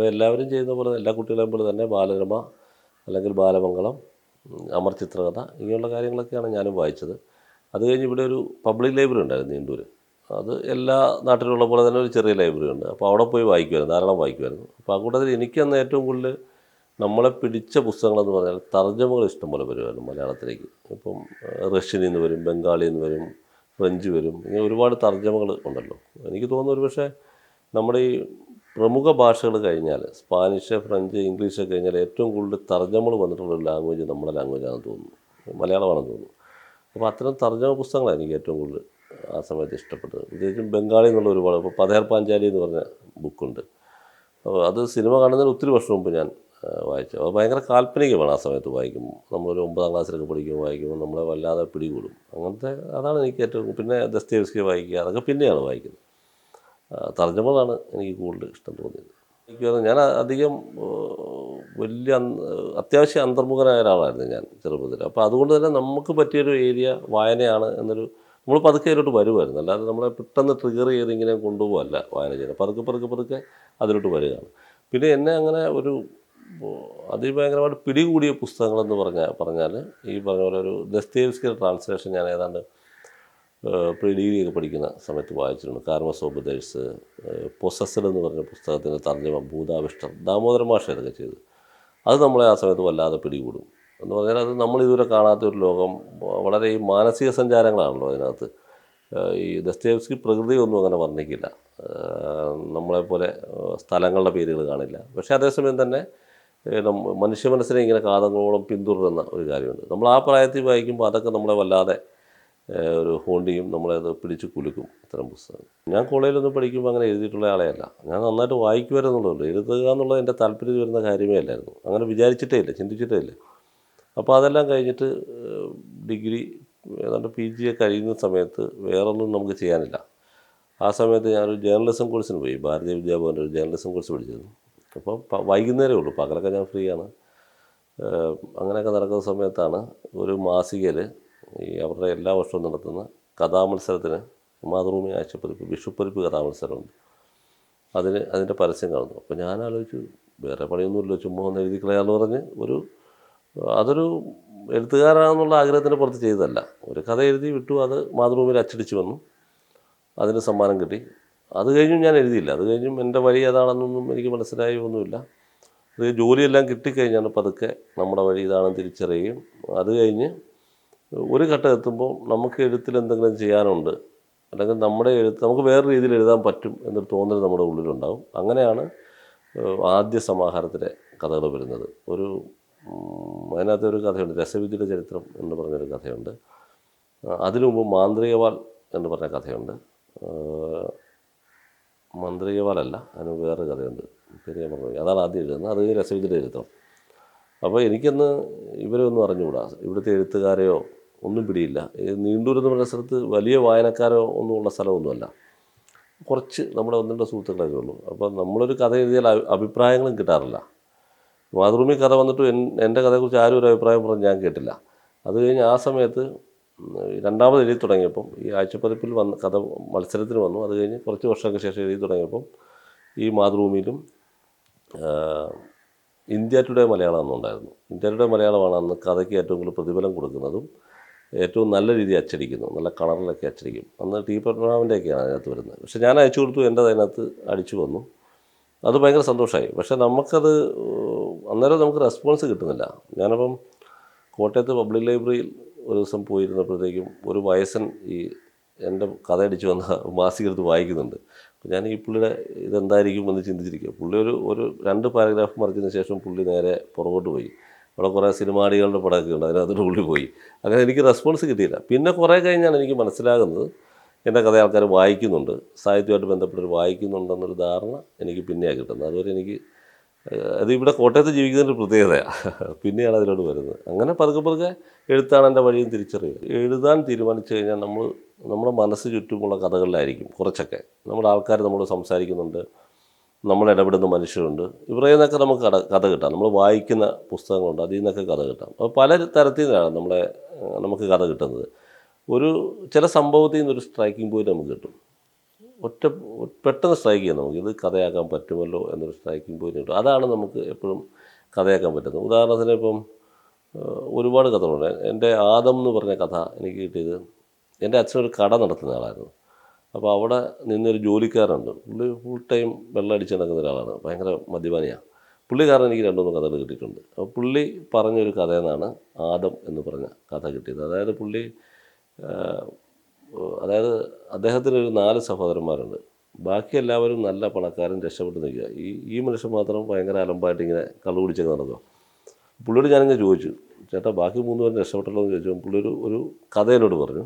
ഇപ്പോൾ എല്ലാവരും ചെയ്യുന്ന പോലെ എല്ലാ കുട്ടികളെയും പോലെ തന്നെ ബാലരമ അല്ലെങ്കിൽ ബാലമംഗളം അമർ ചിത്രകഥ ഇങ്ങനെയുള്ള കാര്യങ്ങളൊക്കെയാണ് ഞാനും വായിച്ചത്. അത് കഴിഞ്ഞ് ഇവിടെ ഒരു പബ്ലിക് ലൈബ്രറി ഉണ്ടായിരുന്നു നീണ്ടൂർ അത് എല്ലാ നാട്ടിലുള്ള പോലെ തന്നെ ഒരു ചെറിയ ലൈബ്രറി ഉണ്ട്. അപ്പോൾ അവിടെ പോയി വായിക്കുമായിരുന്നു ധാരാളം വായിക്കുമായിരുന്നു. അപ്പോൾ ആ കൂട്ടത്തിൽ എനിക്കന്ന് ഏറ്റവും കൂടുതൽ നമ്മളെ പിടിച്ച പുസ്തകങ്ങളെന്ന് പറഞ്ഞാൽ തർജമകൾ ഇഷ്ടംപോലെ വരുമായിരുന്നു മലയാളത്തിലേക്ക്. ഇപ്പം റഷ്യനിൽ നിന്ന് വരും ബംഗാളിൽ നിന്ന് വരും ഫ്രഞ്ച് വരും ഇങ്ങനെ ഒരുപാട് തർജമകൾ ഉണ്ടല്ലോ. എനിക്ക് തോന്നുന്നു ഒരു പക്ഷേ നമ്മുടെ ഈ പ്രമുഖ ഭാഷകൾ കഴിഞ്ഞാൽ സ്പാനിഷ് ഫ്രഞ്ച് ഇംഗ്ലീഷ് കഴിഞ്ഞാൽ ഏറ്റവും കൂടുതൽ തർജമകൾ വന്നിട്ടുള്ള ഒരു ലാംഗ്വേജ് നമ്മുടെ ലാംഗ്വേജാണെന്ന് തോന്നുന്നു. മലയാളമാണെന്ന് തോന്നുന്നു. അപ്പോൾ അത്തരം തർജമ പുസ്തകങ്ങളാണ് എനിക്ക് ഏറ്റവും കൂടുതൽ ആ സമയത്ത് ഇഷ്ടപ്പെട്ടത്. പ്രത്യേകിച്ചും ബംഗാളി എന്നുള്ള ഒരുപാട് ഇപ്പോൾ പതേർ പാഞ്ചാലി എന്ന് പറഞ്ഞ ബുക്കുണ്ട്. അപ്പോൾ അത് സിനിമ കാണുന്നതിന് ഒത്തിരി വർഷം മുമ്പ് ഞാൻ വായിച്ചു അത് ഭയങ്കര കാൽപ്പനികമാണ് ആ സമയത്ത് വായിക്കുമ്പോൾ. നമ്മളൊരു ഒമ്പതാം ക്ലാസ്സിലൊക്കെ പഠിക്കുമ്പോൾ വായിക്കുമ്പോൾ നമ്മളെ വല്ലാതെ പിടികൂടും. അങ്ങനത്തെ അതാണ് എനിക്ക് ഏറ്റവും പിന്നെ ദസ്തേവ്സ്കി വായിക്കുക അതൊക്കെ പിന്നെയാണ് വായിക്കുന്നത്. തർജമകളാണ് എനിക്ക് കൂടുതൽ ഇഷ്ടം തോന്നിയത്. എനിക്ക് ഞാൻ അധികം വലിയ അത്യാവശ്യം അന്തർമുഖനായ ഒരാളായിരുന്നു ഞാൻ ചെറുപ്പത്തിൽ അപ്പോൾ അതുകൊണ്ട് തന്നെ നമുക്ക് പറ്റിയൊരു ഏരിയ വായനയാണ് എന്നൊരു നമ്മൾ പതുക്കെ അതിലോട്ട് വരുമായിരുന്നു അല്ലാതെ നമ്മളെ പെട്ടെന്ന് ട്രിഗർ ചെയ്ത് ഇങ്ങനെ കൊണ്ടുപോകല്ല വായന ചെയ്യുന്നത്. പതുക്കെ പതുക്കെ പതുക്കെ അതിലോട്ട് വരികയാണ്. പിന്നെ എന്നെ അങ്ങനെ ഒരു അതിഭയങ്കരമായിട്ട് പിടികൂടിയ പുസ്തകങ്ങളെന്ന് പറഞ്ഞാൽ പറഞ്ഞാൽ ഈ പറഞ്ഞ പോലെ ഒരു ദസ്തേവ്സ്കിയുടെ ട്രാൻസ്ലേഷൻ ഞാൻ ഏതാണ്ട് പ്രീ ഡിഗ്രിയൊക്കെ പഠിക്കുന്ന സമയത്ത് വായിച്ചിട്ടുണ്ട്. കാർമസോബദേഴ്സ് പൊസസ്ഡ് എന്ന് പറഞ്ഞ പുസ്തകത്തിന്റെ തർജമ ഭൂതാവിഷ്ടം ദാമോദര ഭാഷ ഇതൊക്കെ ചെയ്തു. അത് നമ്മളെ ആ സമയത്ത് വല്ലാതെ പിടികൂടും. എന്ന് പറഞ്ഞാൽ അത് നമ്മൾ ഇതുവരെ കാണാത്ത ഒരു ലോകം വളരെ ഈ മാനസിക സഞ്ചാരങ്ങളാണല്ലോ അതിനകത്ത്. ഈ ദസ്തേവ്സ്കി പ്രകൃതിയൊന്നും അങ്ങനെ വർണിക്കില്ല. നമ്മളെപ്പോലെ സ്ഥലങ്ങളുടെ പേരുകൾ കാണില്ല. പക്ഷേ അതേസമയം തന്നെ മനുഷ്യ മനസ്സിനെ ഇങ്ങനെ കാതങ്ങളോളം പിന്തുടരുന്ന ഒരു കാര്യമുണ്ട്. നമ്മൾ ആ പ്രായത്തിൽ വായിക്കുമ്പോൾ അതൊക്കെ നമ്മളെ വല്ലാതെ ഒരു ഹോണ്ടിയും നമ്മളെ അത് പിടിച്ച് കുലുക്കും ഇത്തരം പുസ്തകം ഞാൻ കോളേജിലൊന്നും പഠിക്കുമ്പോൾ അങ്ങനെ എഴുതിയിട്ടുള്ള ആളെയല്ല. ഞാൻ നന്നായിട്ട് വായിക്കുമായിരുന്നുള്ളൂ. എഴുതുക എന്നുള്ളത് എന്റെ താല്പര്യത്തിൽ വരുന്ന കാര്യമേ അല്ലായിരുന്നു. അങ്ങനെ വിചാരിച്ചിട്ടേ ഇല്ല ചിന്തിച്ചിട്ടേ ഇല്ല. അപ്പോൾ അതെല്ലാം കഴിഞ്ഞിട്ട് ഡിഗ്രി ഏതാണ്ട് പി ജി ഒക്കെ കഴിയുന്ന സമയത്ത് വേറൊന്നും നമുക്ക് ചെയ്യാനില്ല. ആ സമയത്ത് ഞാനൊരു ജേർണലിസം കോഴ്സിന് പോയി. ഭാരതീയ വിദ്യാഭവന്റെ ഒരു ജേർണലിസം കോഴ്സ് പഠിച്ചിരുന്നു. അപ്പോൾ വൈകുന്നേരമേ ഉള്ളൂ. പകലൊക്കെ ഞാൻ ഫ്രീ ആണ് അങ്ങനെയൊക്കെ നടക്കുന്ന സമയത്താണ് ഒരു മാസികയിൽ ഈ അവരുടെ എല്ലാ വർഷവും നടത്തുന്ന കഥാമത്സരത്തിന് മാതൃഭൂമി ആഴ്ചപ്പതിപ്പ് വിഷുപ്പതിപ്പ് കഥാമത്സരമുണ്ട്. അതിന് അതിന്റെ പരസ്യം കാണുന്നു. അപ്പോൾ ഞാൻ ആലോചിച്ചു വേറെ പണിയൊന്നുമില്ല ചുമ്മാ ഒന്ന് എഴുതി കളയാന്ന് പറഞ്ഞ് ഒരു അതൊരു എഴുത്തുകാരാണെന്നുള്ള ആഗ്രഹത്തിന് പുറത്ത് ചെയ്തതല്ല. ഒരു കഥ എഴുതി വിട്ടു അത് മാതൃഭൂമിയിൽ അച്ചടിച്ചു വന്നു. അതിന് സമ്മാനം കിട്ടി. അത് കഴിഞ്ഞും ഞാൻ എഴുതിയില്ല. അത് കഴിഞ്ഞും എന്റെ വഴി ഏതാണെന്നൊന്നും എനിക്ക് മനസ്സിലായി ഒന്നുമില്ല. അത് ജോലിയെല്ലാം കിട്ടിക്കഴിഞ്ഞാണ് പതുക്കെ നമ്മുടെ വഴി ഇതാണെന്ന് തിരിച്ചറിയുകയും അത് കഴിഞ്ഞ് ഒരു ഘട്ടം എത്തുമ്പോൾ നമുക്ക് എഴുത്തിൽ എന്തെങ്കിലും ചെയ്യാനുണ്ട് അല്ലെങ്കിൽ നമ്മുടെ എഴുത്ത് നമുക്ക് വേറെ രീതിയിൽ എഴുതാൻ പറ്റും എന്നൊരു തോന്നൽ നമ്മുടെ ഉള്ളിലുണ്ടാവും. അങ്ങനെയാണ് ആദ്യ സമാഹാരത്തിലെ കഥകൾ വരുന്നത്. ഒരു അതിനകത്ത് ഒരു കഥയുണ്ട് രസവിദ്യയുടെ ചരിത്രം എന്ന് പറഞ്ഞൊരു കഥയുണ്ട്. അതിനു മുമ്പ് മാന്ത്രികവാൾ എന്ന് പറഞ്ഞ കഥയുണ്ട്. മാന്ത്രികവാലല്ല അതിന് വേറെ കഥയുണ്ട്. പെരിയ. അതാണ് ആദ്യം എഴുതുന്നത്. അത് രസവിദ്യയുടെ ചരിത്രം. അപ്പോൾ എനിക്കൊന്ന് ഇവരെ ഒന്നും അറിഞ്ഞുകൂടാ. ഇവിടുത്തെ എഴുത്തുകാരെയോ ഒന്നും പിടിയില്ല. നീണ്ടൂർ എന്ന് പറയുന്ന സ്ഥലത്ത് വലിയ വായനക്കാരോ ഒന്നും ഉള്ള സ്ഥലമൊന്നുമല്ല. കുറച്ച് നമ്മുടെ ഒന്നിന്റെ സുഹൃത്തുക്കളൊക്കെ ഉള്ളൂ. അപ്പം നമ്മളൊരു കഥ എഴുതിയാൽ അഭിപ്രായങ്ങളും കിട്ടാറില്ല. മാതൃഭൂമി കഥ വന്നിട്ട് എൻ- എന്റെ കഥയെക്കുറിച്ച് ആരും ഒരു അഭിപ്രായം പറഞ്ഞ് ഞാൻ കേട്ടില്ല. അത് കഴിഞ്ഞ് ആ സമയത്ത് രണ്ടാമത് എഴുതി തുടങ്ങിയപ്പം ഈ ആഴ്ചപ്പതിപ്പിൽ വന്ന് കഥ മത്സരത്തിന് വന്നു. അത് കഴിഞ്ഞ് കുറച്ച് വർഷങ്ങൾക്ക് ശേഷം എഴുതി തുടങ്ങിയപ്പം ഈ മാതൃഭൂമിയിലും ഇന്ത്യ ടുഡേ മലയാളം എന്നുണ്ടായിരുന്നു ഇന്ത്യ ടുഡേ മലയാളമാണ് അന്ന് കഥയ്ക്ക് ഏറ്റവും കൂടുതൽ പ്രതിഫലം കൊടുക്കുന്നതും ഏറ്റവും നല്ല രീതിയിൽ അച്ചടിക്കുന്നു. നല്ല കളറിലൊക്കെ അച്ചടിക്കും. അന്ന് ടി പത്മനാഭന്റെയൊക്കെയാണ് അതിനകത്ത് വരുന്നത്. പക്ഷെ ഞാൻ അയച്ചു കൊടുത്തു എന്റെ അതിനകത്ത് അടിച്ചു വന്നു. അത് ഭയങ്കര സന്തോഷമായി. പക്ഷേ നമുക്കത് അന്നേരം നമുക്ക് റെസ്പോൺസ് കിട്ടുന്നില്ല. ഞാനപ്പം കോട്ടയത്ത് പബ്ലിക് ലൈബ്രറിയിൽ ഒരു ദിവസം പോയിരുന്നപ്പോഴത്തേക്കും ഒരു വയസ്സൻ ഈ എന്റെ കഥ അടിച്ചു വന്ന മാസിക എടുത്ത് വായിക്കുന്നുണ്ട്. അപ്പോൾ ഞാൻ ഈ പുള്ളിയുടെ ഇതെന്തായിരിക്കും എന്ന് ചിന്തിച്ചിരിക്കുക. പുള്ളി ഒരു ഒരു രണ്ട് പാരഗ്രാഫ് മറിച്ചതിന് ശേഷം പുള്ളി നേരെ പുറകോട്ട് പോയി. അവിടെ കുറേ സിനിമാടികളുടെ പടമൊക്കെ ഉണ്ട് അതിനകത്തോട് ഉള്ളിൽ പോയി. അങ്ങനെ എനിക്ക് റെസ്പോൺസ് കിട്ടിയില്ല. പിന്നെ കുറേ കഴിഞ്ഞാണ് എനിക്ക് മനസ്സിലാകുന്നത് എന്റെ കഥ ആൾക്കാർ വായിക്കുന്നുണ്ട് സാഹിത്യമായിട്ട് ബന്ധപ്പെട്ടവർ വായിക്കുന്നുണ്ടെന്നൊരു ധാരണ എനിക്ക് പിന്നെയാണ് കിട്ടുന്നത്. അതുവരെ എനിക്ക് അത് ഇവിടെ കോട്ടയത്ത് ജീവിക്കുന്നതിന്റെ പ്രത്യേകതയാണ് പിന്നെയാണ് അതിലോട്ട് വരുന്നത്. അങ്ങനെ പതുക്കെ പതുക്കെ എഴുത്താണ് എന്റെ വഴിയും തിരിച്ചറിയുക എഴുതാൻ തീരുമാനിച്ചു കഴിഞ്ഞാൽ നമ്മൾ നമ്മുടെ മനസ്സ് ചുറ്റുമുള്ള കഥകളിലായിരിക്കും കുറച്ചൊക്കെ. നമ്മുടെ ആൾക്കാർ നമ്മൾ സംസാരിക്കുന്നുണ്ട് നമ്മൾ ഇടപെടുന്ന മനുഷ്യരുണ്ട്. ഇവരിൽ നിന്നൊക്കെ നമുക്ക് കഥ കഥ കിട്ടാം. നമ്മൾ വായിക്കുന്ന പുസ്തകങ്ങളുണ്ട് അതിൽ നിന്നൊക്കെ കഥ കിട്ടാം. അപ്പോൾ പല തരത്തിൽ നിന്നാണ് നമ്മളെ നമുക്ക് കഥ കിട്ടുന്നത്. ഒരു ചില സംഭവത്തിൽ നിന്നൊരു സ്ട്രൈക്കിംഗ് പോയിന്റ് നമുക്ക് കിട്ടും. ഒറ്റ പെട്ടെന്ന് സ്ട്രൈക്ക് ചെയ്യാം നമുക്ക്. ഇത് കഥയാക്കാൻ പറ്റുമല്ലോ എന്നൊരു സ്ട്രൈക്കിംഗ് പോയിന്റ് കിട്ടും. അതാണ് നമുക്ക് എപ്പോഴും കഥയാക്കാൻ പറ്റുന്നത്. ഉദാഹരണത്തിന് ഇപ്പം ഒരുപാട് കഥകളുണ്ട്. എന്റെ ആദം എന്ന് പറഞ്ഞ കഥ എനിക്ക് കിട്ടിയത് എന്റെ അച്ഛനൊരു കട നടത്തുന്ന ആളായിരുന്നു. അപ്പോൾ അവിടെ നിന്നൊരു ജോലിക്കാരുണ്ട് പുള്ളി ഫുൾ ടൈം വെള്ളം അടിച്ച് നടക്കുന്ന ഒരാളാണ്. ഭയങ്കര മദ്യപാനിയാണ് പുള്ളിക്കാരൻ എനിക്ക് രണ്ടു മൂന്ന് കഥകൾ കിട്ടിയിട്ടുണ്ട്. അപ്പോൾ പുള്ളി പറഞ്ഞൊരു കഥയെന്നാണ് ആദം എന്ന് പറഞ്ഞ കഥ കിട്ടിയത്. അതായത് പുള്ളി അതായത് അദ്ദേഹത്തിന് ഒരു നാല് സഹോദരന്മാരുണ്ട്. ബാക്കി എല്ലാവരും നല്ല പണക്കാരും രക്ഷപ്പെട്ട് നിൽക്കുക. ഈ ഈ മനുഷ്യൻ മാത്രം ഭയങ്കര അലമ്പായിട്ട് ഇങ്ങനെ കള്ളു കുടിച്ചൊക്കെ നടക്കുക പുള്ളിയോട് ഞാനിങ്ങനെ ചോദിച്ചു. ചേട്ടാ ബാക്കി മൂന്ന് പേരും രക്ഷപ്പെട്ടല്ലോ എന്ന് ചോദിച്ചു പുള്ളി ഒരു കഥ എന്നോട് പറഞ്ഞു.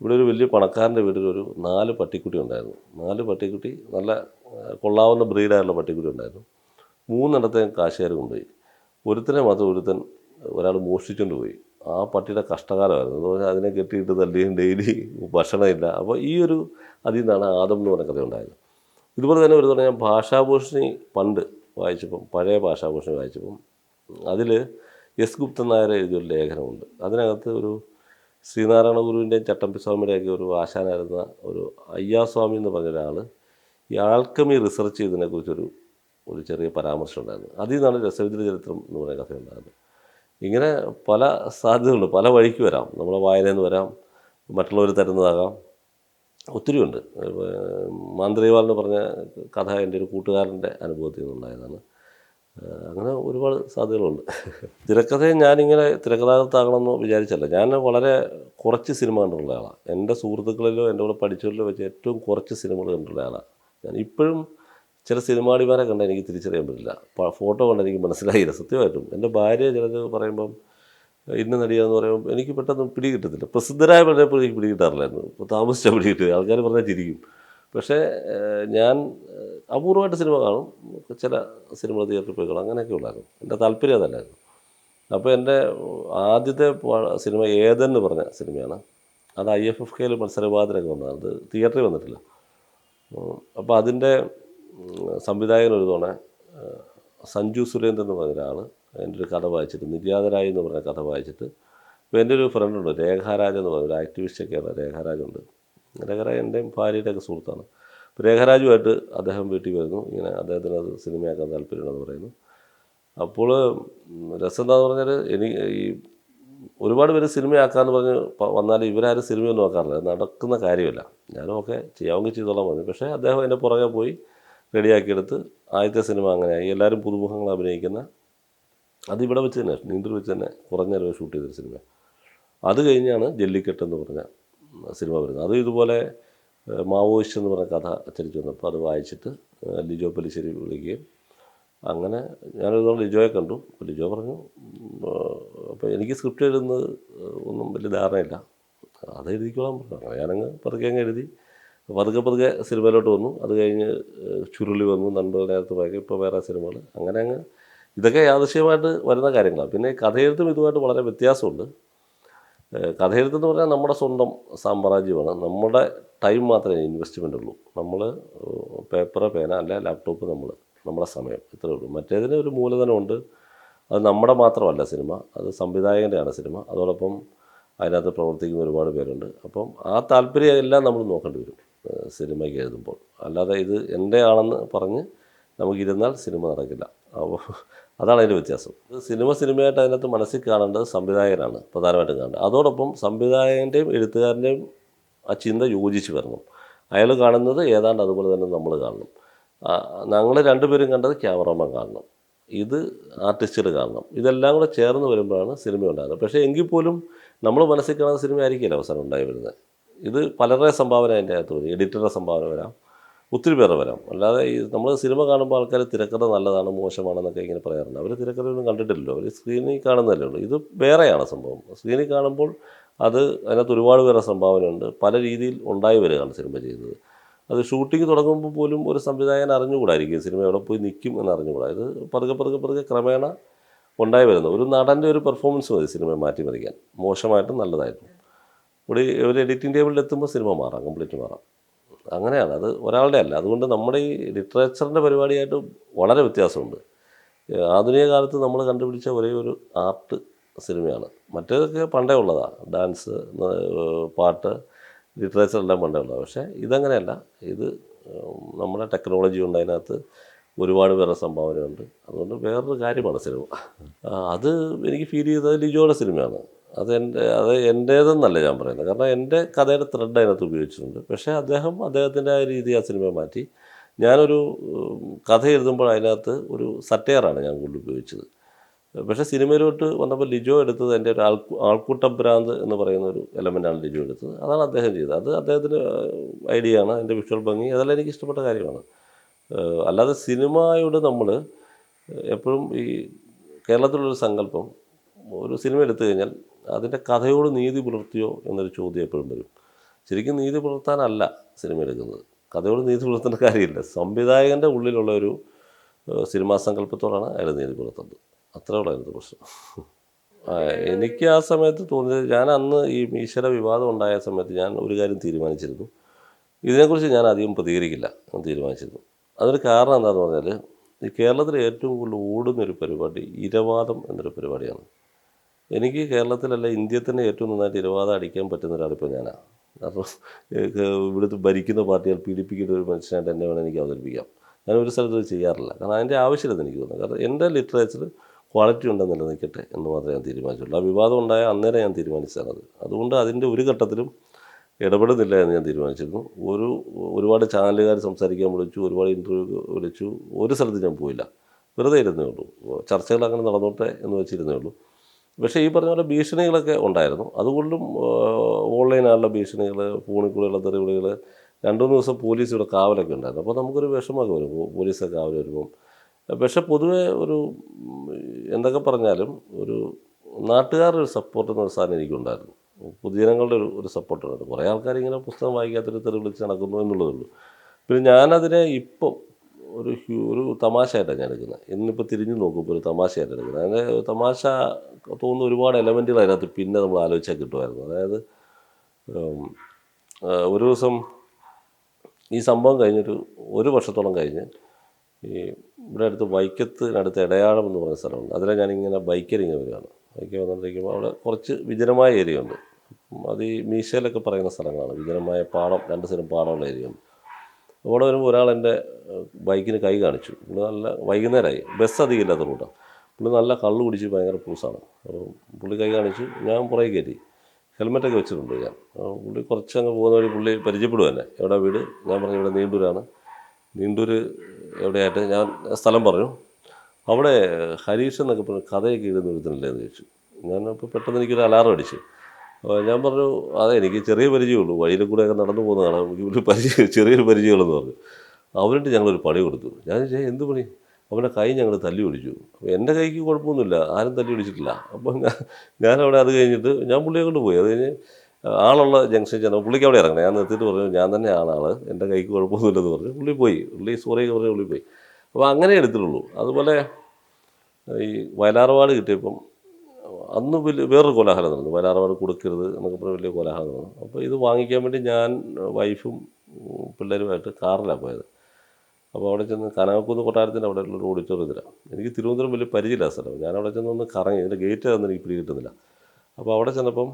ഇവിടെ ഒരു വലിയ പണക്കാരന്റെ വീട്ടിൽ ഒരു നാല് പട്ടിക്കുട്ടി ഉണ്ടായിരുന്നു. നാല് പട്ടിക്കുട്ടി നല്ല കൊള്ളാവുന്ന ബ്രീഡായുള്ള പട്ടിക്കുട്ടി ഉണ്ടായിരുന്നു. മൂന്നെണ്ണത്തെയും കാശുകാർ കൊണ്ടുപോയി. ഒരുത്തനെ മാത്രം ഒരുത്തൻ ഒരാൾ മോഷ്ടിച്ചുകൊണ്ട് പോയി. ആ പട്ടിയുടെ കഷ്ടകാലമായിരുന്നു. അതുപോലെ അതിനെ കെട്ടിയിട്ട് തല്ലിയും ഡെയിലി ഭക്ഷണമില്ല. അപ്പോൾ ഈ ഒരു അതിൽ നിന്നാണ് ആദം എന്ന് പറഞ്ഞ കഥ ഉണ്ടായത്. ഇതുപോലെ തന്നെ ഒരു തവണ ഞാൻ ഭാഷാഭൂഷണി പണ്ട് വായിച്ചപ്പം പഴയ ഭാഷാഭൂഷണി വായിച്ചപ്പം അതിൽ എസ് ഗുപ്തൻ നായർ എഴുതിയൊരു ലേഖനമുണ്ട്. അതിനകത്ത് ഒരു ശ്രീനാരായണ ഗുരുവിന്റെയും ചട്ടമ്പി സ്വാമിയുടെയൊക്കെ ഒരു ആശാനായിരുന്ന ഒരു അയ്യാസ്വാമി എന്ന് പറഞ്ഞ ഒരാൾ ഈ ആൽക്കമി റിസർച്ച് ചെയ്തതിനെക്കുറിച്ചൊരു ഒരു ചെറിയ പരാമർശം ഉണ്ടായിരുന്നു അതിൽ നിന്നാണ് രസവിദ്ര ചരിത്രം എന്ന് പറയുന്ന കഥ ഉണ്ടായത് ഇങ്ങനെ പല സാധ്യതകളുണ്ട്. പല വഴിക്ക് വരാം. നമ്മളെ വായനയിൽ നിന്ന് വരാം. മറ്റുള്ളവർ തരുന്നതാകാം. ഒത്തിരിയുണ്ട് മാന്ത്രിവാൾ എന്ന് പറഞ്ഞ കഥ എന്റെ ഒരു കൂട്ടുകാരന്റെ അനുഭവത്തിൽ നിന്നുണ്ടായതാണ്. അങ്ങനെ ഒരുപാട് സാധ്യതകളുണ്ട്. തിരക്കഥയെ ഞാനിങ്ങനെ തിരക്കഥാകൃത്താകണമെന്ന് വിചാരിച്ചല്ല. ഞാൻ വളരെ കുറച്ച് സിനിമ കണ്ടിട്ടുള്ള ആളാണ് എന്റെ സുഹൃത്തുക്കളിലോ എന്റെ കൂടെ പഠിച്ചവരിലോ വെച്ച് ഏറ്റവും കുറച്ച് സിനിമകൾ കണ്ടിട്ടുള്ള ആളാണ് ഞാൻ ഇപ്പോഴും ചില സിനിമാടിമാരെ കണ്ട എനിക്ക് തിരിച്ചറിയാൻ പറ്റില്ല. ഫോട്ടോ കണ്ടാൽ എനിക്ക് മനസ്സിലായില്ല. സത്യമായിട്ടും. എന്റെ ഭാര്യ ചിലത് പറയുമ്പം ഇന്ന നടിയാന്ന് പറയുമ്പോൾ എനിക്ക് പെട്ടെന്ന് പിടി കിട്ടത്തില്ല. പ്രസിദ്ധരായ പലപ്പോഴും എനിക്ക് പിടി കിട്ടാറില്ലായിരുന്നു. ഇപ്പോൾ താമസിച്ചാൽ പിടി കിട്ടുക ആൾക്കാർ പറഞ്ഞാൽ ചിരിക്കും. പക്ഷേ ഞാൻ അപൂർവമായിട്ട് സിനിമ കാണും. ചില സിനിമ തിയേറ്ററിൽ പോയി കാണും. അങ്ങനെയൊക്കെ ഉള്ളായിരുന്നു എന്റെ താല്പര്യം അതല്ലായിരുന്നു അപ്പോൾ എന്റെ ആദ്യത്തെ സിനിമ ഏതെന്ന് പറഞ്ഞ സിനിമയാണ്. അത് ഐ എഫ് എഫ് കെയിൽ മത്സരവാദത്തിനൊക്കെ വന്നതാണ്. അത് തിയേറ്ററിൽ വന്നിട്ടില്ല. അപ്പോൾ അതിന്റെ സംവിധായകൻ ഒരു തവണ സഞ്ജു സുരേന്ദ്രൻ എന്ന് പറഞ്ഞ ഒരാൾ എന്റെ ഒരു കഥ വായിച്ചിട്ട് നിര്യാതരായി എന്ന് പറഞ്ഞ കഥ വായിച്ചിട്ട് ഇപ്പോൾ എന്റെ ഒരു ഫ്രണ്ടുണ്ട് രേഖാരാജ് എന്ന് പറഞ്ഞ ഒരു ആക്ടിവിസ്റ്റൊക്കെയാണ് രേഖാരാജുണ്ട് രേഖരാജ് എന്റെയും ഭാര്യയുടെയൊക്കെ സുഹൃത്താണ്. രേഖരാജുമായിട്ട് അദ്ദേഹം വീട്ടിൽ വരുന്നു. ഇങ്ങനെ അദ്ദേഹത്തിന് അത് സിനിമയാക്കാൻ താല്പര്യമുണ്ടെന്ന് പറയുന്നു. അപ്പോൾ രസം എന്താണെന്ന് പറഞ്ഞാൽ എനിക്ക് ഈ ഒരുപാട് പേര് സിനിമയാക്കാമെന്ന് പറഞ്ഞ് വന്നാൽ ഇവരാരും സിനിമയൊന്നും ആക്കാറില്ല നടക്കുന്ന കാര്യമില്ല. ഞാനും ഒക്കെ ചെയ്യാമെങ്കിൽ ചെയ്തോളാം പറഞ്ഞു. പക്ഷേ അദ്ദേഹം എന്റെ പുറകെ പോയി റെഡിയാക്കിയെടുത്ത് ആദ്യത്തെ സിനിമ അങ്ങനെയായി. എല്ലാവരും പുതുമുഖങ്ങൾ അഭിനയിക്കുന്ന അത് ഇവിടെ വെച്ച് തന്നെ നീണ്ടൂർ വെച്ച് തന്നെ കുറഞ്ഞ രൂപ ഷൂട്ട് ചെയ്തൊരു സിനിമ അത് കഴിഞ്ഞാണ് ജല്ലിക്കെട്ട് എന്ന് പറഞ്ഞ സിനിമ വരുന്നത്. അത് ഇതുപോലെ മാവോയിസ്റ്റ് എന്ന് പറഞ്ഞ കഥ അച്ചടിച്ച് വന്നപ്പോൾ അത് വായിച്ചിട്ട് ലിജോ പല്ലിശ്ശേരി വിളിക്കുകയും. അങ്ങനെ ഞാനൊരു ലിജോയെ കണ്ടു. അപ്പോൾ ലിജോ പറഞ്ഞു അപ്പോൾ എനിക്ക് സ്ക്രിപ്റ്റ് എഴുതുന്നത് ഒന്നും വലിയ ധാരണയില്ല. അത് എഴുതിക്കോളാൻ പറഞ്ഞു. അങ്ങനെ ഞാനങ്ങ് പതുക്കെ അങ്ങ് എഴുതി. പതുക്കെ പതുക്കെ സിനിമയിലോട്ട് വന്നു. അത് കഴിഞ്ഞ് ചുരുളി വന്നു. നണ്ട് നേരത്തെ പോയി ഇപ്പോൾ വേറെ സിനിമകൾ അങ്ങനെ അങ്ങ് ഇതൊക്കെ യാദൃശ്യമായിട്ട് വരുന്ന കാര്യങ്ങളാണ്. പിന്നെ കഥയെഴുത്തും ഇതുമായിട്ട് വളരെ വ്യത്യാസമുണ്ട്. കഥയെഴുത്തെന്ന് പറഞ്ഞാൽ നമ്മുടെ സ്വന്തം സാമ്രാജ്യമാണ് നമ്മുടെ ടൈം മാത്രമേ ഇൻവെസ്റ്റ്മെന്റ് ഉള്ളൂ. നമ്മൾ പേപ്പർ പേന അല്ല ലാപ്ടോപ്പ് നമ്മൾ നമ്മുടെ സമയം. ഇത്രയേ ഉള്ളൂ. മറ്റേതിന് ഒരു മൂലധനമുണ്ട്. അത് നമ്മുടെ മാത്രമല്ല സിനിമ. അത് സംവിധായകന്റെയാണ് സിനിമ. അതോടൊപ്പം അതിനകത്ത് പ്രവർത്തിക്കുന്ന ഒരുപാട് പേരുണ്ട്. അപ്പം ആ താല്പര്യം എല്ലാം നമ്മൾ നോക്കേണ്ടി വരും സിനിമയ്ക്ക് എഴുതുമ്പോൾ. അല്ലാതെ ഇത് എന്റെ ആണെന്ന് പറഞ്ഞ് നമുക്കിരുന്നാൽ സിനിമ നടക്കില്ല. അതാണ് അതിന്റെ വ്യത്യാസം. സിനിമ സിനിമയായിട്ട് അതിനകത്ത് മനസ്സിൽ കാണേണ്ടത് സംവിധായകനാണ് പ്രധാനമായിട്ടും കാണേണ്ടത്. അതോടൊപ്പം സംവിധായകന്റെയും എഴുത്തുകാരന്റെയും ആ ചിന്ത യോജിച്ച് വരണം. അയാൾ കാണുന്നത് ഏതാണ്ട് അതുപോലെ തന്നെ നമ്മൾ കാണണം. ഞങ്ങൾ രണ്ടുപേരും കണ്ടത് ക്യാമറമാൻ കാണണം. ഇത് ആർട്ടിസ്റ്റുകൾ കാണണം. ഇതെല്ലാം കൂടെ ചേർന്ന് വരുമ്പോഴാണ് സിനിമ ഉണ്ടാകുന്നത്. പക്ഷേ എങ്കിൽ പോലും നമ്മൾ മനസ്സിൽ കാണുന്ന സിനിമ ആയിരിക്കില്ല അവസാനം ഉണ്ടായി വരുന്നത്. ഇത് പലരുടെ സംഭാവന അതിന്റെ അകത്ത് വരും. എഡിറ്ററുടെ സംഭാവന വരാം. ഒത്തിരി പേരെ വരാം. അല്ലാതെ ഈ നമ്മൾ സിനിമ കാണുമ്പോൾ ആൾക്കാർ തിരക്കഥ നല്ലതാണ് മോശമാണെന്നൊക്കെ ഇങ്ങനെ പറയാറുണ്ട്. അവർ തിരക്കഥയൊന്നും കണ്ടിട്ടില്ലല്ലോ. അവർ സ്ക്രീനിൽ കാണുന്നതല്ലേ ഉള്ളൂ. ഇത് വേറെയാണ് സംഭവം. സ്ക്രീനിൽ കാണുമ്പോൾ അത് അതിനകത്ത് ഒരുപാട് പേരെ സംഭാവനയുണ്ട്. പല രീതിയിൽ ഉണ്ടായി വരികയാണ് സിനിമ ചെയ്യുന്നത്. അത് ഷൂട്ടിംഗ് തുടങ്ങുമ്പോൾ പോലും ഒരു സംവിധായകൻ അറിഞ്ഞുകൂടായിരിക്കും സിനിമ എവിടെ പോയി നിൽക്കും എന്ന് അറിഞ്ഞുകൂടാ ഇത് പതുക്കെ പതുക്കെ പതുക്കെ ക്രമേണ ഉണ്ടായി വരുന്നത് ഒരു നടന്റെ ഒരു പെർഫോമൻസ് മതി സിനിമ മാറ്റിമറിക്കാൻ. മോശമായിട്ടും നല്ലതായിട്ടും. ഇവിടെ ഒരു എഡിറ്റിംഗ് ടേബിളിൽ എത്തുമ്പോൾ സിനിമ മാറാം കംപ്ലീറ്റ് മാറാം. അങ്ങനെയാണ്. അത് ഒരാളുടെ അല്ല. അതുകൊണ്ട് നമ്മുടെ ഈ ലിറ്ററേച്ചറിന്റെ പരിപാടിയായിട്ട് വളരെ വ്യത്യാസമുണ്ട്. ആധുനിക കാലത്ത് നമ്മൾ കണ്ടുപിടിച്ച ഒരേ ഒരു ആർട്ട് സിനിമയാണ്. മറ്റേതൊക്കെ പണ്ടേ ഉള്ളതാണ്. ഡാൻസ് പാട്ട് ലിറ്ററേച്ചർ എല്ലാം പണ്ടേ ഉള്ളത് പക്ഷേ ഇതങ്ങനെയല്ല. ഇത് നമ്മുടെ ടെക്നോളജി ഉണ്ട് അതിനകത്ത് ഒരുപാട് പേരുടെ സംഭാവനയുണ്ട്. അതുകൊണ്ട് വേറൊരു കാര്യമാണ് സിനിമ. അത് എനിക്ക് ഫീൽ ചെയ്തത് ലിജോയുടെ സിനിമയാണ്. അത് എന്റെ അത് എന്റേതെന്നല്ല ഞാൻ പറയുന്നത്. കാരണം എന്റെ കഥയുടെ ത്രെഡ് അതിനകത്ത് ഉപയോഗിച്ചിട്ടുണ്ട്. പക്ഷേ അദ്ദേഹം അദ്ദേഹത്തിന്റെ ആ രീതി ആ സിനിമ മാറ്റി. ഞാനൊരു കഥ എഴുതുമ്പോൾ അതിനകത്ത് ഒരു സറ്റയറാണ് ഞാൻ കൂടുതൽ ഉപയോഗിച്ചത്. പക്ഷേ സിനിമയിലോട്ട് വന്നപ്പോൾ ലിജോ എടുത്തത് എന്റെ ഒരു ആൾക്കു ആൾക്കൂട്ട ഭ്രാന്ത് എന്ന് പറയുന്ന ഒരു എലമെന്റാണ് ലിജോ എടുത്തത്. അതാണ് അദ്ദേഹം ചെയ്തത്. അത് അദ്ദേഹത്തിന്റെ ഐഡിയ ആണ് എന്റെ വിഷ്വൽ ഭംഗി. അതെല്ലാം എനിക്ക് ഇഷ്ടപ്പെട്ട കാര്യമാണ്. അല്ലാതെ സിനിമയോട് നമ്മൾ എപ്പോഴും ഈ കേരളത്തിലുള്ളൊരു സങ്കല്പം ഒരു സിനിമ എടുത്തു കഴിഞ്ഞാൽ അതിന്റെ കഥയോട് നീതി പുലർത്തിയോ എന്നൊരു ചോദ്യം എപ്പോഴും വരും. ശരിക്കും നീതി പുലർത്താനല്ല സിനിമ എടുക്കുന്നത്. കഥയോട് നീതി പുലർത്തേണ്ട കാര്യമില്ല. സംവിധായകന്റെ ഉള്ളിലുള്ള ഒരു സിനിമാ സങ്കല്പത്തോടാണ് അയാൾ നീതി പുലർത്തുന്നത്. അത്രേ ഉള്ളൂ അതിന്റെ പ്രശ്നം എനിക്ക് ആ സമയത്ത് തോന്നിയത് ഞാൻ അന്ന് ഈ ഈശ്വര വിവാദം ഉണ്ടായ സമയത്ത് ഞാൻ ഒരു കാര്യം തീരുമാനിച്ചിരുന്നു. ഇതിനെക്കുറിച്ച് ഞാൻ അധികം പ്രതികരിക്കില്ല. എന്ന് തീരുമാനിച്ചിരുന്നു. അതൊരു കാരണം എന്താണെന്ന് പറഞ്ഞാൽ ഈ കേരളത്തിൽ ഏറ്റവും കൂടുതൽ ഓടുന്നൊരു പരിപാടി ഇരവാദം എന്നൊരു പരിപാടിയാണ്. എനിക്ക് കേരളത്തിലല്ല ഇന്ത്യയിൽ തന്നെ ഏറ്റവും നന്നായിട്ട് ഇരുവാദം അടിക്കാൻ പറ്റുന്ന ഒരാളിപ്പോൾ ഞാനാണ് കാരണം ഇവിടുത്തെ ഭരിക്കുന്ന പാർട്ടികൾ പീഡിപ്പിക്കുന്ന ഒരു മനുഷ്യനായിട്ട് എന്നെ വേണം എനിക്ക് അവതരിപ്പിക്കാം. ഞാൻ ഒരു സ്ഥലത്ത് ചെയ്യാറില്ല. കാരണം അതിന്റെ ആവശ്യമില്ലെന്ന് എനിക്ക് തോന്നുന്നു. കാരണം എന്റെ ലിറ്ററേച്ചർ ക്വാളിറ്റി ഉണ്ടെന്ന് നിലനിൽക്കട്ടെ എന്ന് മാത്രമേ ഞാൻ തീരുമാനിച്ചുള്ളൂ. ആ വിവാദം ഉണ്ടായ അന്നേരം ഞാൻ തീരുമാനിച്ചത് അതുകൊണ്ട് അതിന്റെ ഒരു ഘട്ടത്തിലും ഇടപെടുന്നില്ല എന്ന് ഞാൻ തീരുമാനിച്ചിരുന്നു. ഒരു ഒരുപാട് ചാനലുകാർ സംസാരിക്കാൻ വിളിച്ചു ഒരുപാട് ഇന്റർവ്യൂ വിളിച്ചു. ഒരു സ്ഥലത്ത് ഞാൻ പോയില്ല. വെറുതെ ഇരുന്നേ ഉള്ളൂ. ചർച്ചകൾ അങ്ങനെ നടന്നോട്ടെ എന്ന് വെച്ചിരുന്നേ ഉള്ളൂ. പക്ഷേ ഈ പറഞ്ഞ പോലെ ഭീഷണികളൊക്കെ ഉണ്ടായിരുന്നു. അതുകൊണ്ടും ഓൺലൈനായുള്ള ഭീഷണികൾ ഫോണിൽ കൂടെയുള്ള തെറിവിളികൾ രണ്ടു മൂന്ന് ദിവസം പോലീസ് ഇവിടെ കാവലൊക്കെ ഉണ്ടായിരുന്നു. അപ്പോൾ നമുക്കൊരു വിഷമമൊക്കെ വരും. പോലീസൊക്കെ കാവൽ വരുമ്പം. പക്ഷെ പൊതുവേ ഒരു എന്തൊക്കെ പറഞ്ഞാലും ഒരു നാട്ടുകാരുടെ ഒരു സപ്പോർട്ട് എന്നൊരു സാധനം എനിക്കുണ്ടായിരുന്നു. പൊതുജനങ്ങളുടെ ഒരു ഒരു സപ്പോർട്ട് ഉണ്ടായിരുന്നു കുറേ ആൾക്കാർ ഇങ്ങനെ പുസ്തകം വായിക്കാത്തൊരു തെറി വിളിച്ച് നടക്കുന്നു എന്നുള്ളതുള്ളൂ പിന്നെ ഞാനതിനെ ഇപ്പം ഒരു ഹ്യൂ- ഒരു തമാശയായിട്ടാണ് ഞാൻ എടുക്കുന്നത്. ഇന്നിപ്പോൾ തിരിഞ്ഞു നോക്കുമ്പോൾ ഒരു തമാശയായിട്ട് എടുക്കുന്നത്. അതിന്റെ തമാശ തോന്നുന്ന ഒരുപാട് എലമെന്റുകൾ അതിനകത്ത് പിന്നെ നമ്മൾ ആലോചിച്ചാൽ കിട്ടുമായിരുന്നു. അതായത് ഒരു ദിവസം ഈ സംഭവം കഴിഞ്ഞൊരു ഒരു വർഷത്തോളം കഴിഞ്ഞ് ഈ ഇവിടെ അടുത്ത് വൈക്കത്തിനടുത്ത് ഇടയാഴം എന്ന് പറഞ്ഞ സ്ഥലമുണ്ട്. അതിലെ ഞാനിങ്ങനെ ബൈക്കറിങ് വരികയാണ്. ബൈക്ക് വന്നുകൊണ്ടിരിക്കുമ്പോൾ അവിടെ കുറച്ച് വിജനമായ ഏരിയ ഉണ്ട് അത് ഈ മീശയിലൊക്കെ പറയുന്ന സ്ഥലങ്ങളാണ്. വിജനമായ പാടം രണ്ട് സൈഡും പാടമുള്ള ഏരിയ ഉണ്ട് അവിടെ വരുമ്പോൾ ഒരാൾ എന്റെ ബൈക്കിന് കൈ കാണിച്ചു. പുള്ളി നല്ല വൈകുന്നേരമായി. ബസ് അധികം ഇല്ലാത്ത റൂട്ടാണ്. പുള്ളി നല്ല കള്ള് കുടിച്ച് ഭയങ്കര പൂസാണ് അപ്പോൾ പുള്ളി കൈ കാണിച്ചു ഞാൻ പുറകെ കയറ്റി. ഹെൽമെറ്റൊക്കെ വെച്ചിട്ടുണ്ട് ഞാൻ. പുള്ളി കുറച്ച് അങ്ങ് പോകുന്ന വഴി പുള്ളി പരിചയപ്പെടുക തന്നെ എവിടെ വീട്? ഞാൻ പറഞ്ഞു ഇവിടെ നീണ്ടൂരാണ്. നീണ്ടൂർ എവിടെയായിട്ട്? ഞാൻ സ്ഥലം പറഞ്ഞു. അവിടെ ഹരീഷ് എന്നൊക്കെ പറഞ്ഞു കഥയൊക്കെ ഇടുന്ന ഒരുത്തനല്ലേ എന്ന് ചോദിച്ചു. ഞാനപ്പോൾ പെട്ടെന്ന് എനിക്കൊരു അലാറം അടിച്ചു. ഞാൻ പറഞ്ഞു അതെ എനിക്ക് ചെറിയ പരിചയമുള്ളൂ. വഴിയിൽ കൂടെയൊക്കെ നടന്നു പോകുന്നതാണ്. എനിക്ക് ഒരു പരിചയം ചെറിയൊരു പരിചയമുള്ളെന്ന് പറഞ്ഞു. അവനിട്ട് ഞങ്ങളൊരു പണി കൊടുത്തു. ഞാൻ ചോദിച്ചാൽ എന്ത് പണി? അവന്റെ കൈ ഞങ്ങൾ തല്ലി ഒടിച്ചു അപ്പോൾ എന്റെ കൈക്ക് കുഴപ്പമൊന്നുമില്ല. ആരും തല്ലി ഒടിച്ചിട്ടില്ല അപ്പം ഞാൻ ഞാനവിടെ അത് കഴിഞ്ഞിട്ട് ഞാൻ പുള്ളിയെ കൊണ്ട് പോയി. അത് കഴിഞ്ഞ് ആളുള്ള ജംഗ്ഷൻ ചെന്നു പുള്ളിക്ക് അവിടെ ഇറങ്ങണം. ഞാൻ നിർത്തിയിട്ട് പറഞ്ഞു ഞാൻ തന്നെയാണ് ആൾ എന്റെ കൈക്ക് കുഴപ്പമൊന്നുമില്ലെന്ന് പറഞ്ഞു. പുള്ളി പോയി. പുള്ളി സോറിയൊക്കെ പറഞ്ഞു പുള്ളി പോയി. അപ്പോൾ അങ്ങനെ എടുത്തിട്ടുള്ളൂ. അതുപോലെ ഈ വയലാർവാട് കിട്ടിയപ്പം അന്ന് വലിയ വേറൊരു കോലാഹലം നടന്നു. വയലാർവാട് കൊടുക്കരുത് എന്നൊക്കെ പറഞ്ഞ വലിയ കോലാഹലം നടന്നു. അപ്പോൾ ഇത് വാങ്ങിക്കാൻ വേണ്ടി ഞാൻ വൈഫും പിള്ളേരുമായിട്ട് കാറിലാണ് പോയത്. അപ്പോൾ അവിടെ ചെന്ന് കനകക്കുന്ന് കൊട്ടാരത്തിന്റെ അവിടെ ഉള്ള ഓഡിറ്റോറിയത്തിലാണ് എനിക്ക് തിരുവനന്തപുരം വലിയ പരിചയമില്ല സ്ഥലം ഞാൻ അവിടെ ചെന്ന് ഒന്ന് കറങ്ങി. ഇതിന്റെ ഗേറ്റ് അതൊന്നും എനിക്ക് പിടി കിട്ടുന്നില്ല. അപ്പോൾ അവിടെ ചെന്നപ്പം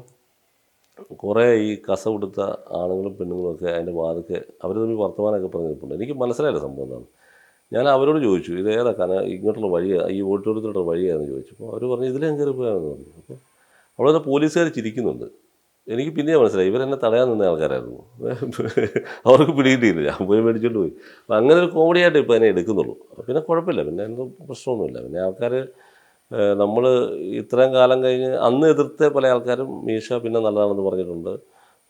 കുറേ ഈ കസ കൊടുത്ത ആണുങ്ങളും പെണ്ണുങ്ങളും ഒക്കെ അതിന്റെ വാതൊക്കെ അവർ തമ്മിൽ വർത്തമാനമൊക്കെ പറഞ്ഞിട്ടുണ്ട്. എനിക്ക് മനസ്സിലായില്ല സംഭവം എന്താണ് ഞാൻ അവരോട് ചോദിച്ചു ഇത് ഏതാ കന? ഇങ്ങോട്ടുള്ള വഴിയാണ് ഈ ഓഡിറ്റോറിയത്തിലുള്ള വഴിയാണെന്ന് ചോദിച്ചു അപ്പോൾ അവർ പറഞ്ഞു ഇതിലേ കയറി പോയാണെന്ന് പറഞ്ഞു. അപ്പോൾ അവിടെ പോലീസുകാർ ചിരിക്കുന്നുണ്ട്. എനിക്ക് പിന്നെ മനസ്സിലായി ഇവരെന്നെ തടയാൻ നിന്ന ആൾക്കാരായിരുന്നു. അവർക്ക് പിടികിട്ടിയില്ല. ഞാൻ പോയി മേടിച്ചോണ്ട് പോയി. അപ്പം അങ്ങനെ ഒരു കോമഡി ആയിട്ട് ഇപ്പോൾ അതിനെ എടുക്കുന്നുള്ളൂ. പിന്നെ കുഴപ്പമില്ല പിന്നെ എന്തോ പ്രശ്നമൊന്നുമില്ല. പിന്നെ ആൾക്കാർ നമ്മൾ ഇത്രയും കാലം കഴിഞ്ഞ് അന്ന് എതിർത്ത പല ആൾക്കാരും മീഷ പിന്നെ നല്ലതാണെന്ന് പറഞ്ഞിട്ടുണ്ട്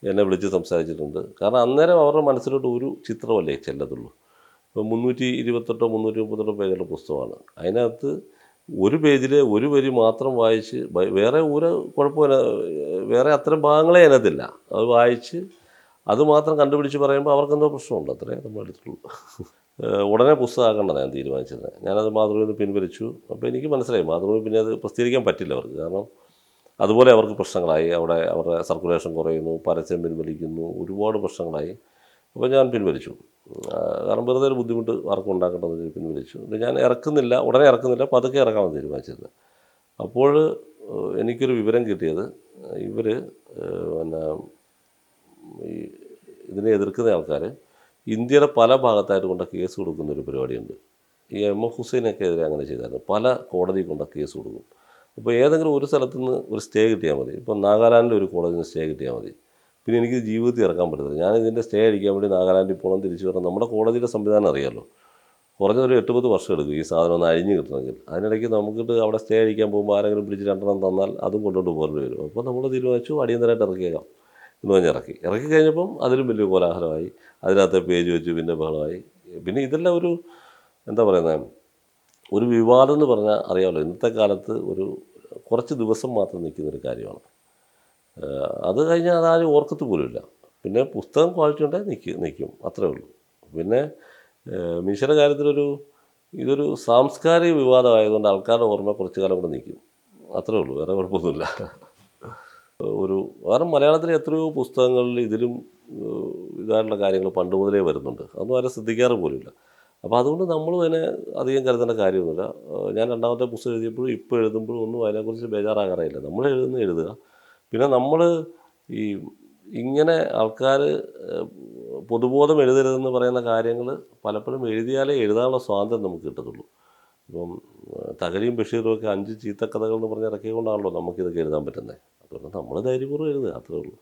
എന്നെ വിളിച്ച് സംസാരിച്ചിട്ടുണ്ട്. കാരണം അന്നേരം അവരുടെ മനസ്സിലോട്ട് ഒരു ചിത്രമല്ലേ ചെല്ലത്തുള്ളൂ. ഇപ്പോൾ മുന്നൂറ്റി ഇരുപത്തെട്ടോ മുന്നൂറ്റി മുപ്പത്തെട്ടോ പേജുള്ള പുസ്തകമാണ്. അതിനകത്ത് ഒരു പേജിലെ ഒരു വരി മാത്രം വായിച്ച് വേറെ ഒരു കുഴപ്പമില്ല വേറെ അത്തരം ഭാഗങ്ങളെ അതിനകത്തില്ല. അത് വായിച്ച് അത് മാത്രം കണ്ടുപിടിച്ച് പറയുമ്പോൾ അവർക്കെന്തോ പ്രശ്നമുണ്ട്. അത്രേ നമ്മൾ എടുത്തുള്ളൂ. ഉടനെ പുസ്തകമാക്കേണ്ടത് ഞാൻ തീരുമാനിച്ചത്. ഞാനത് മാതൃഭൂമിയിൽ നിന്ന് പിൻവലിച്ചു. അപ്പോൾ എനിക്ക് മനസ്സിലായി. മാതൃഭൂമി പിന്നെ അത് പ്രസിദ്ധീകരിക്കാൻ പറ്റില്ല അവർക്ക്. കാരണം അതുപോലെ അവർക്ക് പ്രശ്നങ്ങളായി. അവിടെ അവരുടെ സർക്കുലേഷൻ കുറയുന്നു പരസ്യം പിൻവലിക്കുന്നു ഒരുപാട് പ്രശ്നങ്ങളായി. അപ്പോൾ ഞാൻ പിൻവലിച്ചു. കാരണം വെറുതെ ഒരു ബുദ്ധിമുട്ട് ആർക്കും ഉണ്ടാക്കേണ്ടത് പിൻവലിച്ചു ഞാൻ ഇറക്കുന്നില്ല ഉടനെ ഇറക്കുന്നില്ല പതുക്കെ ഇറക്കാമെന്ന് തീരുമാനിച്ചിരുന്നു. അപ്പോൾ എനിക്കൊരു വിവരം കിട്ടിയത് ഇവർ പിന്നെ ഈ ഇതിനെ എതിർക്കുന്ന ആൾക്കാർ ഇന്ത്യയുടെ പല ഭാഗത്തായിട്ട് കൊണ്ട കേസ് കൊടുക്കുന്ന ഒരു പരിപാടിയുണ്ട്. ഈ എം എഫ് ഹുസൈനൊക്കെ എതിരെ അങ്ങനെ ചെയ്തായിരുന്നു. പല കോടതി കൊണ്ട് കേസ് കൊടുക്കും. അപ്പോൾ ഏതെങ്കിലും ഒരു സ്ഥലത്തുനിന്ന് ഒരു സ്റ്റേ കിട്ടിയാൽ മതി. ഇപ്പോൾ നാഗാലാൻഡിൽ ഒരു കോടതിയിൽ നിന്ന് സ്റ്റേ കിട്ടിയാൽ മതി. പിന്നെ എനിക്ക് ജീവിതത്തിൽ ഇറക്കാൻ പറ്റത്തില്ല. ഞാൻ ഇതിന്റെ സ്റ്റേ അടിക്കാൻ വേണ്ടി നാഗാലാൻഡിൽ പോകണം തിരിച്ചു വരണം. നമ്മുടെ കോടതിയുടെ സംവിധാനം അറിയാമല്ലോ കുറഞ്ഞൊരു എട്ട് പത്ത് വർഷം എടുക്കും ഈ സാധനം ഒന്ന് അഴിഞ്ഞ് കിട്ടണമെങ്കിൽ. അതിനിടയ്ക്ക് നമുക്കിട്ട് അവിടെ സ്റ്റേ അടിക്കാൻ പോകുമ്പോൾ ആരെങ്കിലും പിടിച്ച് രണ്ടെണ്ണം തന്നാൽ അതും കൊണ്ടുകൊണ്ട് പോകേണ്ടി വരും. അപ്പോൾ നമ്മൾ തീരുമാനിച്ചു അടിയന്തരമായിട്ട് ഇറക്കിയേക്കാം. എന്ന് പറഞ്ഞ് ഇറക്കി. ഇറക്കി കഴിഞ്ഞപ്പം അതിലും വലിയ കോലാഹലമായി. അതിനകത്ത് പേജ് വെച്ചു പിന്നെ ബഹളമായി. പിന്നെ ഇതെല്ലാം ഒരു എന്താ പറയുന്നത് ഒരു വിവാദം എന്ന് പറഞ്ഞാൽ അറിയാമല്ലോ ഇന്നത്തെ കാലത്ത് ഒരു കുറച്ച് ദിവസം മാത്രം നിൽക്കുന്നൊരു കാര്യമാണ്. അത് കഴിഞ്ഞാൽ അതാരും ഓർക്കത്ത് പോലുമില്ല. പിന്നെ പുസ്തകം ക്വാളിറ്റി ഉണ്ടെങ്കിൽ നിൽക്കും നിൽക്കും അത്രേ ഉള്ളൂ. പിന്നെ മീശയുടെ കാര്യത്തിലൊരു ഇതൊരു സാംസ്കാരിക വിവാദമായതുകൊണ്ട് ആൾക്കാരുടെ ഓർമ്മ കുറച്ച് കാലം കൂടെ നിൽക്കും അത്രേ ഉള്ളൂ. വേറെ കുഴപ്പമൊന്നുമില്ല. ഒരു കാരണം മലയാളത്തിലെ എത്രയോ പുസ്തകങ്ങളിൽ ഇതിലും ഇതായിട്ടുള്ള കാര്യങ്ങൾ പണ്ട് മുതലേ വരുന്നുണ്ട്. അതൊന്നും ആരും ശ്രദ്ധിക്കാറ് പോലുമില്ല. അപ്പോൾ അതുകൊണ്ട് നമ്മൾ അതിനെ അധികം കരുതേണ്ട കാര്യമൊന്നുമില്ല. ഞാൻ രണ്ടാമത്തെ പുസ്തകം എഴുതിയപ്പോഴും ഇപ്പോൾ എഴുതുമ്പോഴും ഒന്നും അതിനെക്കുറിച്ച് ബേജാറാകാറില്ല നമ്മൾ എഴുതുന്ന എഴുതുക. പിന്നെ നമ്മൾ ഈ ഇങ്ങനെ ആൾക്കാർ പൊതുബോധം എഴുതരുതെന്ന് പറയുന്ന കാര്യങ്ങൾ പലപ്പോഴും എഴുതിയാലേ എഴുതാനുള്ള സ്വാതന്ത്ര്യം നമുക്ക് കിട്ടത്തുള്ളൂ. ഇപ്പം തകഴിയും ബഷീറും ഒക്കെ അഞ്ച് ചീത്തക്കഥകൾ എന്ന് പറഞ്ഞ് ഇറക്കിയതുകൊണ്ടാണല്ലോ നമുക്കിതൊക്കെ എഴുതാൻ പറ്റുന്നത് അതുകൊണ്ട് നമ്മൾ ധൈര്യപൂർവം എഴുതുക അത്രേ ഉള്ളൂ.